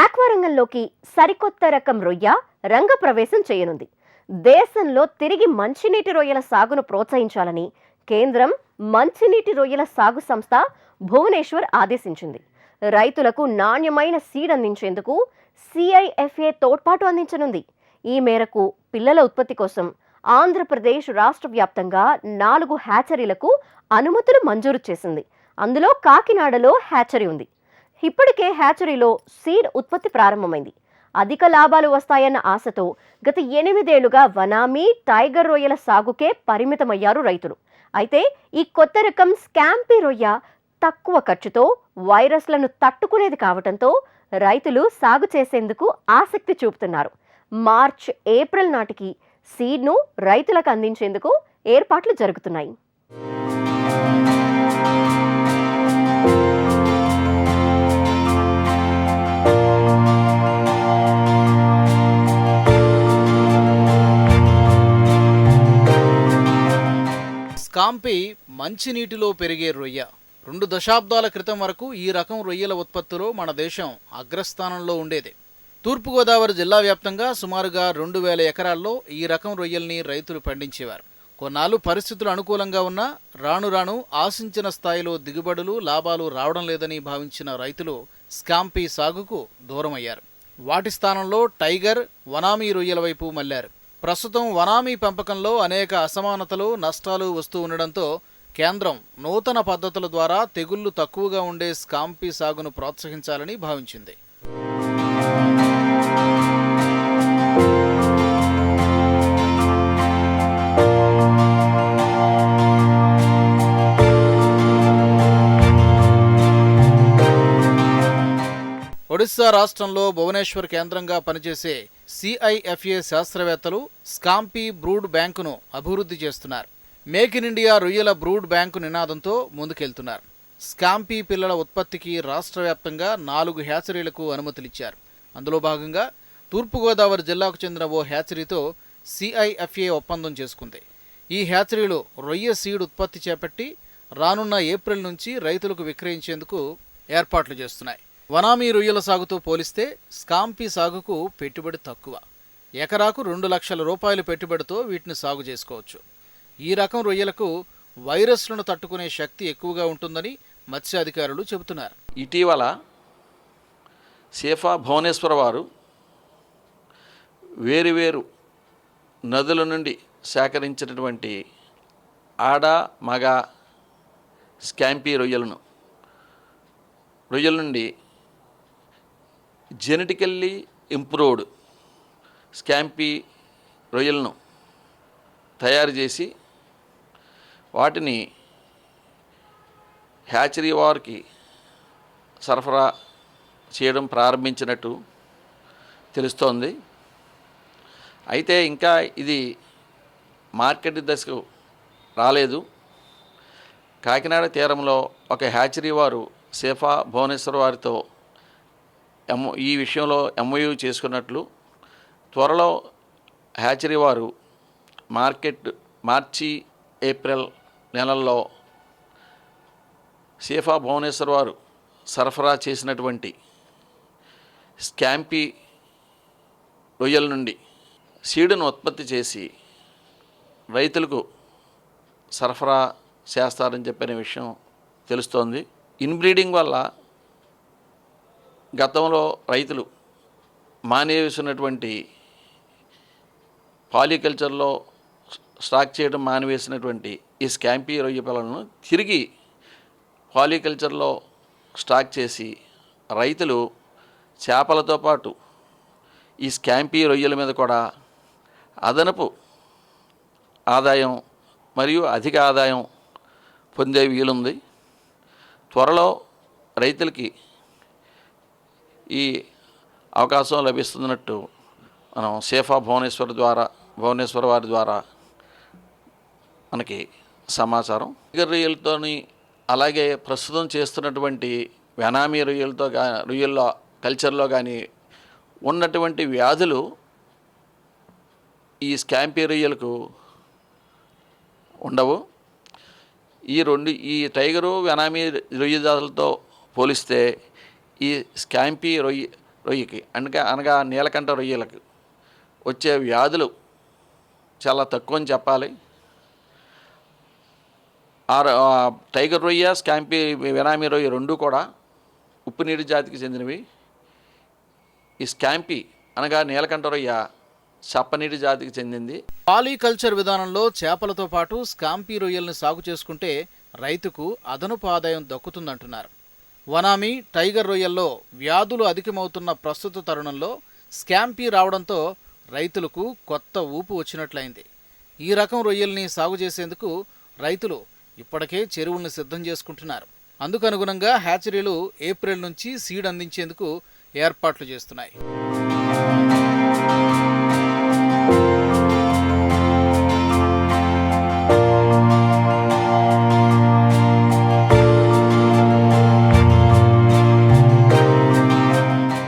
ఆక్వారంగంలోకి సరికొత్త రకం రొయ్య రంగప్రవేశం చేయనుంది. దేశంలో తిరిగి మంచినీటి రొయ్యల సాగును ప్రోత్సహించాలని కేంద్రం మంచినీటి రొయ్యల సాగు సంస్థ భువనేశ్వర్ ఆదేశించింది. రైతులకు నాణ్యమైన సీడ్ అందించేందుకు సిఐఎఫ్ఏ తోడ్పాటు అందించనుంది. ఈ మేరకు పిల్లల ఉత్పత్తి కోసం ఆంధ్రప్రదేశ్ రాష్ట్ర వ్యాప్తంగా నాలుగు హ్యాచరీలకు అనుమతులు మంజూరు చేసింది. అందులో కాకినాడలో హ్యాచరీ ఉంది. ఇప్పటికే హ్యాచరీలో సీడ్ ఉత్పత్తి ప్రారంభమైంది. అధిక లాభాలు వస్తాయన్న ఆశతో గత ఎనిమిదేళ్ళుగా వనామీ టైగర్ రొయ్యల సాగుకే పరిమితమయ్యారు రైతులు. అయితే ఈ కొత్త రకం స్కాంపీ రొయ్య తక్కువ ఖర్చుతో వైరస్లను తట్టుకునేది కావటంతో రైతులు సాగు చేసేందుకు ఆసక్తి చూపుతున్నారు. మార్చ్ ఏప్రిల్ నాటికి సీడ్ను రైతులకు అందించేందుకు ఏర్పాట్లు జరుగుతున్నాయి. స్కాంపి మంచినీటిలో పెరిగే రొయ్య. రెండు దశాబ్దాల క్రితం వరకు ఈ రకం రొయ్యల ఉత్పత్తిలో మన దేశం అగ్రస్థానంలో ఉండేది. తూర్పుగోదావరి జిల్లా వ్యాప్తంగా సుమారుగా రెండు వేల ఎకరాల్లో ఈ రకం రొయ్యల్ని రైతులు పండించేవారు. కొన్నాళ్ళు పరిస్థితులు అనుకూలంగా ఉన్నా రాను రాను ఆశించిన స్థాయిలో దిగుబడులు లాభాలు రావడం లేదని భావించిన రైతులు స్కాంపీ సాగుకు దూరమయ్యారు. వాటి స్థానంలో టైగర్ వనామీ రొయ్యల వైపు మళ్ళారు ప్రస్తుతం వనామీ పెంపకంలో అనేక అసమానతలు నష్టాలు వస్తూ ఉండడంతో కేంద్రం నూతన పద్ధతుల ద్వారా తెగుళ్ళు తక్కువగా ఉండే స్కాంపీ సాగును ప్రోత్సహించాలని భావించింది. ఒడిశా రాష్ట్రంలో భువనేశ్వర్ కేంద్రంగా పనిచేసే సిఐఎఫ్ఏ శాస్త్రవేత్తలు స్కాంపీ బ్రూడ్ బ్యాంకును అభివృద్ధి చేస్తున్నారు. మేక్ ఇన్ ఇండియా రొయ్యల బ్రూడ్ బ్యాంకు నినాదంతో ముందుకెళ్తున్నారు. స్కాంపీ పిల్లల ఉత్పత్తికి రాష్ట్ర వ్యాప్తంగా నాలుగు హ్యాచరీలకు అనుమతులిచ్చారు. అందులో భాగంగా తూర్పుగోదావరి జిల్లాకు చెందిన ఓ హ్యాచరీతో సిఐఎఫ్ఏ ఒప్పందం చేసుకుంది. ఈ హ్యాచరీలో రొయ్య సీడ్ ఉత్పత్తి చేపట్టి రానున్న ఏప్రిల్ నుంచి రైతులకు విక్రయించేందుకు ఏర్పాట్లు చేస్తున్నాయి. వనామీ రొయ్యల సాగుతో పోలిస్తే స్కాంపీ సాగుకు పెట్టుబడి తక్కువ. ఎకరాకు రెండు లక్షల రూపాయల పెట్టుబడితో వీటిని సాగు చేసుకోవచ్చు. ఈ రకం రొయ్యలకు వైరస్లను తట్టుకునే శక్తి ఎక్కువగా ఉంటుందని మత్స్య అధికారులు చెబుతున్నారు. ఇటీవల సేఫా భువనేశ్వర వారు వేరువేరు నదుల నుండి సేకరించినటువంటి ఆడ మగ స్కాంపీ రొయ్యలను రొయ్యల నుండి జెనెటికల్లీ ఇంప్రూవ్డ్ స్కాంపీ రొయ్యలను తయారు చేసి వాటిని హ్యాచరీ వారికి సరఫరా చేయడం ప్రారంభించినట్టు తెలుస్తోంది. అయితే ఇంకా ఇది మార్కెట్ దశకు రాలేదు. కాకినాడ తీరంలో ఒక హ్యాచరీ వారు సేఫా భువనేశ్వర్ వారితో ఎం ఈ విషయంలో ఎంఓయూ చేసుకున్నట్లు త్వరలో హ్యాచరీ వారు మార్కెట్ మార్చి ఏప్రిల్ నెలల్లో సేఫా భువనేశ్వర్ వారు సరఫరా చేసినటువంటి స్కాంపీ రొయ్యల నుండి సీడును ఉత్పత్తి చేసి రైతులకు సరఫరా చేస్తారని చెప్పిన విషయం తెలుస్తోంది. ఇన్బ్రీడింగ్ వల్ల గతంలో రైతులు మానేసినటువంటి పాలికల్చర్లో స్టాక్ చేయడం మానివేసినటువంటి ఈ స్కాంపీ రొయ్య పిల్లలను తిరిగి పాలికల్చర్లో స్టాక్ చేసి రైతులు చేపలతో పాటు ఈ స్కాంపీ రొయ్యల మీద కూడా అదనపు ఆదాయం మరియు అధిక ఆదాయం పొందే వీలుంది. త్వరలో రైతులకి ఈ అవకాశం లభిస్తున్నట్టు మనం సేఫా భువనేశ్వర్ ద్వారా భువనేశ్వర్ వారి ద్వారా మనకి సమాచారం. టైగర్ రొయ్యలతోని అలాగే ప్రస్తుతం చేస్తున్నటువంటి వెనామీ రొయ్యలతో గా రొయ్యల్లో కల్చర్లో కానీ ఉన్నటువంటి వ్యాధులు ఈ స్కాంపీ రొయ్యలకు ఉండవు. ఈ రెండు ఈ టైగరు వెనామీ రొయ్య జాతులతో పోలిస్తే ఈ స్కాంపీ రొయ్య రొయ్యకి అనగా అనగా నీలకంఠ రొయ్యలకు వచ్చే వ్యాధులు చాలా తక్కువ అని చెప్పాలి. ఆ టైగర్ రొయ్య స్కాంపీ వినామీ రొయ్య రెండు కూడా ఉప్పు నీటి జాతికి చెందినవి. ఈ స్కాంపీ అనగా నీలకంఠ రొయ్య చప్పనీటి జాతికి చెందింది. పాలీకల్చర్ విధానంలో చేపలతో పాటు స్కాంపీ రొయ్యల్ని సాగు చేసుకుంటే రైతుకు అదనపు ఆదాయం దక్కుతుందంటున్నారు. వనామి టైగర్ రొయ్యల్లో వ్యాధులు అధికమవుతున్న ప్రస్తుత తరుణంలో స్కాంపీ రావడంతో రైతులకు కొత్త ఊపు వచ్చినట్లయింది. ఈ రకం రొయ్యల్ని సాగు చేసేందుకు రైతులు ఇప్పటికే చెరువుల్ని సిద్ధం చేసుకుంటున్నారు. అందుకనుగుణంగా హ్యాచరీలు ఏప్రిల్ నుంచి సీడ్ అందించేందుకు ఏర్పాట్లు చేస్తున్నాయి.